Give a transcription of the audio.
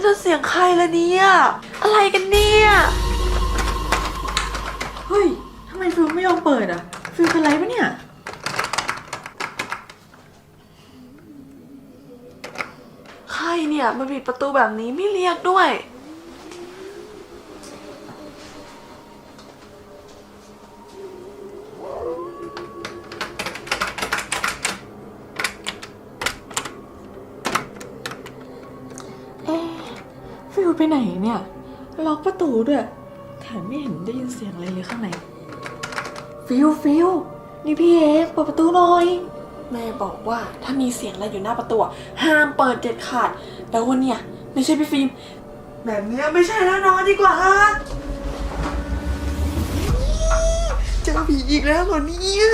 นั่นนะเสียงใครละเนี่ย อะไรกันเนี่ย เฮ้ยทำไมฟิลไม่ยอมเปิดอะ ฟิลเป็นไรปะเนี่ย ใครเนี่ยมาปิดประตูแบบนี้ไม่เรียกด้วย ฟิลไปไหนเนี่ย ล็อกประตูด้วยแถมไม่เห็นได้ยินเสียงอะไรเลยข้างใน ฟิลฟิลนี่พี่เองเปิดประตูหน่อย แม่บอกว่าถ้ามีเสียงอะไรอยู่หน้าประตูอะห้ามเปิดเด็ดขาดแปลว่าเนี่ยไม่ใช่พี่ฟิล์มแบบเนี้ยไม่ใช่แล้วนอนดีกว่าเจอผีอีกแล้วเหรอเนี่ย